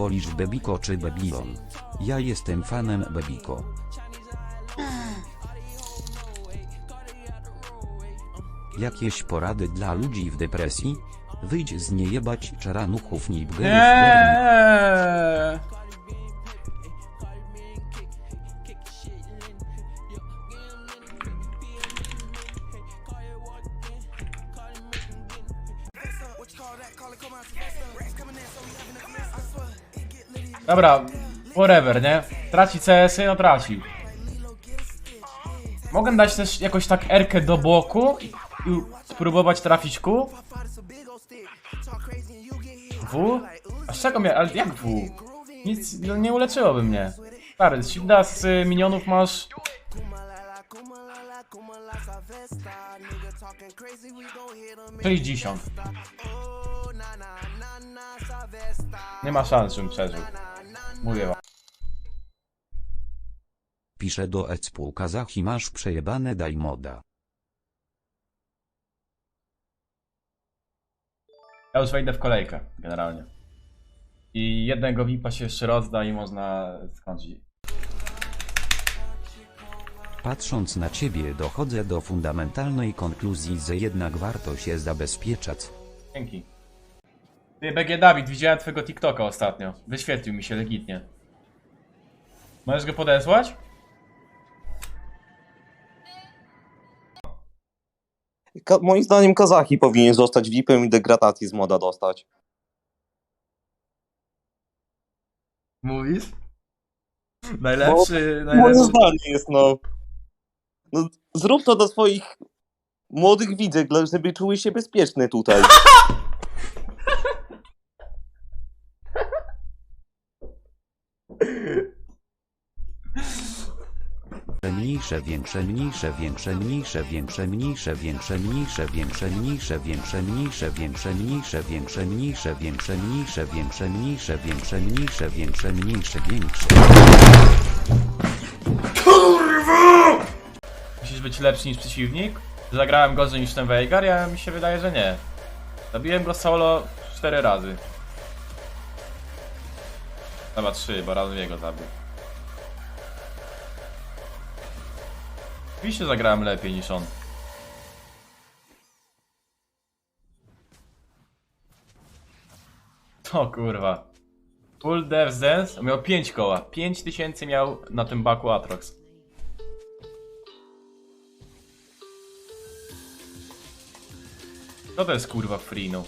wolisz Bebiko czy Babylon? Ja jestem fanem Bebiko. Jakieś porady dla ludzi w depresji? Wyjdź z niejebać czaranuchów nibgerów Nie. Dobra, whatever, nie? Traci CS-y, no traci. Mogę dać też jakoś tak erkę do boku i spróbować trafić Q? W? A z czego mnie? Ale jak W? Nic no, nie uleczyłoby mnie. Stary, z Shielda z minionów masz... 60. Nie ma szans, żebym przeżył. Mówię wam. Pisze do Ecpu Kazachi masz przejebane daj moda. Ja już wejdę w kolejkę, generalnie. I jednego VIPa się jeszcze rozda i można skończyć. Patrząc na ciebie dochodzę do fundamentalnej konkluzji, że jednak warto się zabezpieczać. Dzięki. Ty, BG Dawid, widziałem twojego TikToka ostatnio. Wyświetlił mi się legitnie. Możesz go podesłać? Ka- moim zdaniem Kazachi powinien zostać VIP-em i degradacji z moda dostać. Mówisz? Najlepszy, Moje najlepszy. zdanie jest no... no. Zrób to do swoich młodych widzek, dla- żeby czuły się bezpieczne tutaj. Mniejsze, większe, mniejsze, większe, mniejsze, większe, mniejsze, większe, mniejsze, większe, mniejsze, większe, mniejsze, większe, mniejsze, większe, mniejsze, większe, mniejsze, większe, mniejsze, większe, mniejsze, większe, mniejsze, większe. Musisz być lepszy niż przeciwnik? Zagrałem gorzej niż ten Veigar? Ja mi się wydaje, że nie. Zabiłem go solo 4 razy. Chyba 3, bo razem jego zabił. Oczywiście zagrałem lepiej niż on. O kurwa. Full Death Dance miał 5 koła. 5000 miał na tym baku Atrox. Co to jest kurwa free no?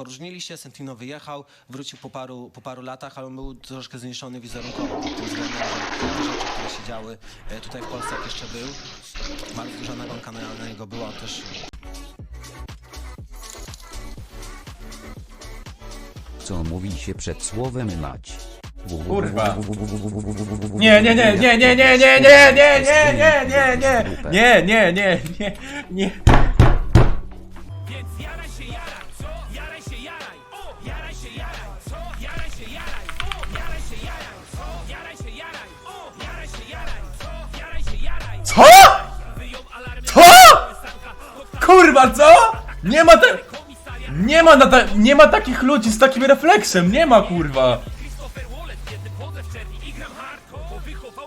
Poróżnili się, Sentino wyjechał, wrócił po paru, po paru latach, ale on był troszkę zniszczony wizerunkowo pod tym względem, że te rzeczy, które się działy e, tutaj w Polsce, jak jeszcze był, bardzo duża nagonka na, na niego była, on też Co mówi się przed słowem mać? Kurwa. Nie, nie, nie, nie, nie, nie, nie, nie, nie, nie, nie, nie, nie, nie, nie, nie, nie, nie. Kurwa, co? Nie ma te... Nie ma, na ta... nie ma takich ludzi z takim refleksem, nie ma kurwa.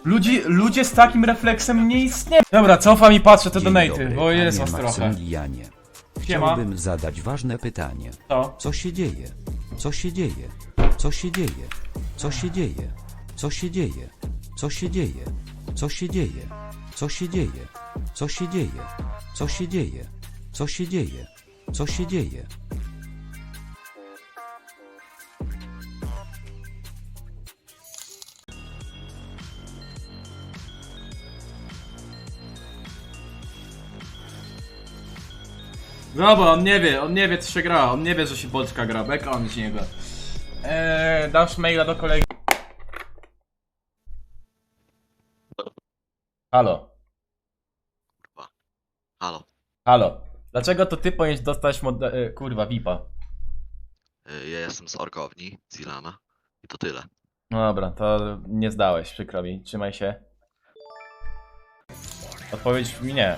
Ludzi, ludzie z takim refleksem nie istnieją. Dobra, cofam i patrzę te Dzień donaty, dobry, bo jest panie was trochę. Maksymilianie. Siema. Chciałbym zadać ważne pytanie. Co? Co się dzieje? Co się dzieje? Co się dzieje? Co się dzieje? Co się dzieje? Co się dzieje? Co się dzieje? Co się dzieje? Co się dzieje? Co się dzieje? Co się dzieje? Co się dzieje? No bo on nie wie, on nie wie co się gra, on nie wie, że się Polska gra, beka on z niego. Eee, dasz maila do kolegi. Halo. Halo. Halo. Dlaczego to ty powinieneś dostać mod... e, kurwa, VIPa? Y, Ja jestem z Orkowni, z Ilana. I to tyle. No dobra, to nie zdałeś, przykro mi. Trzymaj się. Odpowiedź brzmi nie.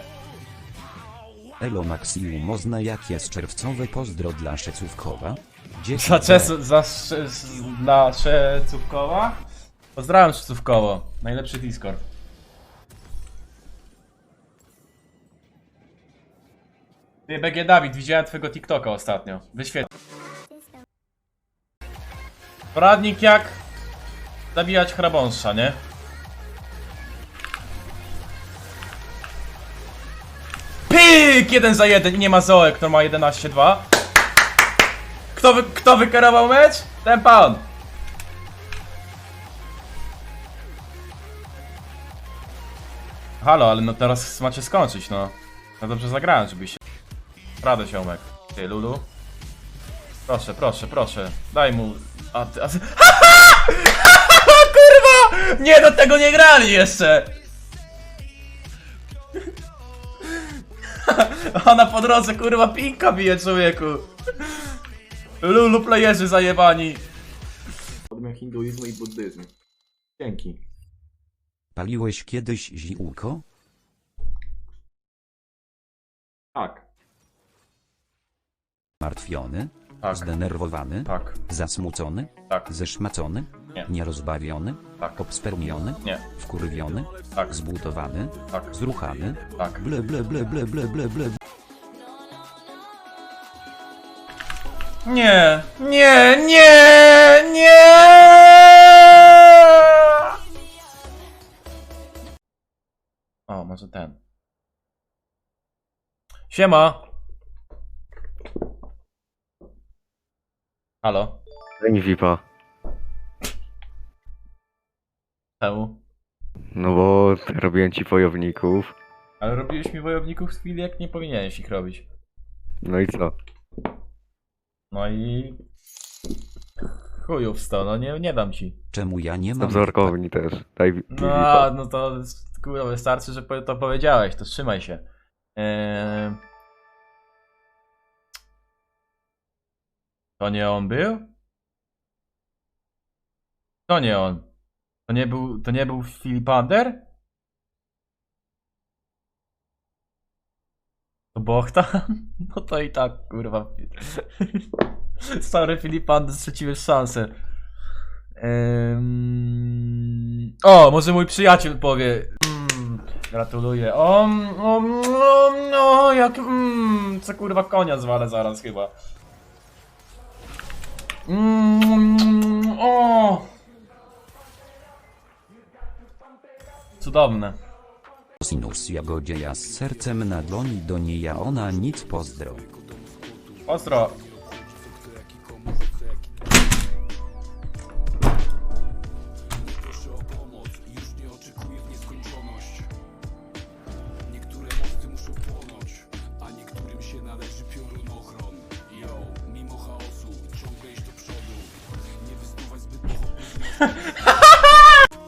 Elo Maxiu można jak jest czerwcowe pozdro dla Szecówkowa? Za czes, za sz, s- dla Szecówkowa? Pozdrawiam Szecówkowo. Najlepszy Discord. Ty, BG Dawid, widziałem twojego TikToka ostatnio. Wyświetl. Poradnik jak zabijać hrabąsza, nie? Pyk! Jeden za jeden i nie ma Zoe, który ma 11-2. Kto, wy, kto wykarował mecz? Ten pan. Halo, ale no teraz macie skończyć, no. No dobrze zagrałem, żebyś... Radę, ziomek. Ty, Lulu. Proszę, proszę, proszę. Daj mu... A ty... A ty... Kurwa! Nie, do tego nie grali jeszcze! Ona po drodze, kurwa, pinka bije, człowieku. Lulu playerzy zajebani. Odmian hinduizmu i buddyzmu. Dzięki. Paliłeś kiedyś ziółko? Tak. Martwiony? Tak. Zdenerwowany? Tak. Zasmucony? Tak. Zeszmacony? Nie. Nierozbawiony? Tak. Obspermiony? Nie. Wkurwiony? Tak. Zbutowany? Tak. Zruchany? Tak. Ble ble ble ble ble ble ble Nie. Nie, nie, nie! O, może ten. Siema. Halo. Daj mi VIPa. Czemu? No bo robiłem ci wojowników. Ale robiłeś mi wojowników w chwili, jak nie powinieneś ich robić. No i co? No i... Chujów sto, no nie, nie dam ci. Czemu ja nie mam... Orkowni też. Daj mi No, no to kurwa, wystarczy, że po- to powiedziałeś, to trzymaj się. Eee... To nie on był? To nie on. To nie był, to nie był Filipander? To Bochta? No to i tak, kurwa. Sorry Filipander, straciłeś szansę. Ehm... O, może mój przyjaciel powie. Mm, gratuluję. O, o, o, no, jak. Mm, co kurwa konia zwalę zaraz chyba. Mm, o. Cudowne. Sinus Jagodzieja z sercem na dłoni do niej, a ona nic pozdro. Ostro.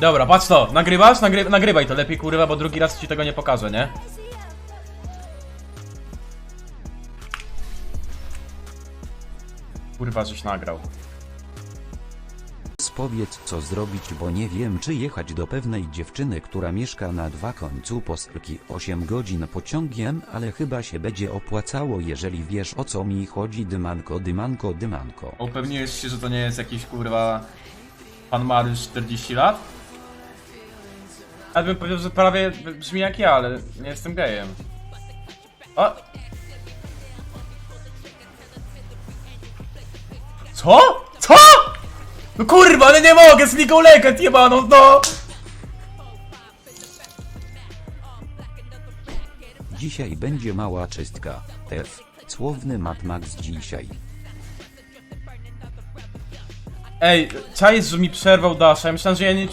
Dobra, patrz to, nagrywasz? Nagry nagrywaj to lepiej kurwa, bo drugi raz ci tego nie pokażę, nie? Kurwa, żeś nagrał. Spowiedz co zrobić, bo nie wiem czy jechać do pewnej dziewczyny, która mieszka na dwa końcu Poselki 8 godzin pociągiem, ale chyba się będzie opłacało jeżeli wiesz o co mi chodzi dymanko dymanko dymanko. Upewniłeś się, że to nie jest jakiś kurwa pan Mariusz 40 lat? Ja bym powiedział, że prawie brzmi jak ja, ale nie jestem gejem. O! Co? Co? No kurwa, ale nie mogę z Ligą Legend jebaną, no! Dzisiaj będzie mała czystka. F. Słowny Matmax dzisiaj. Ej, czaisz, że mi przerwał Dasha. Ja myślałem, że ja nie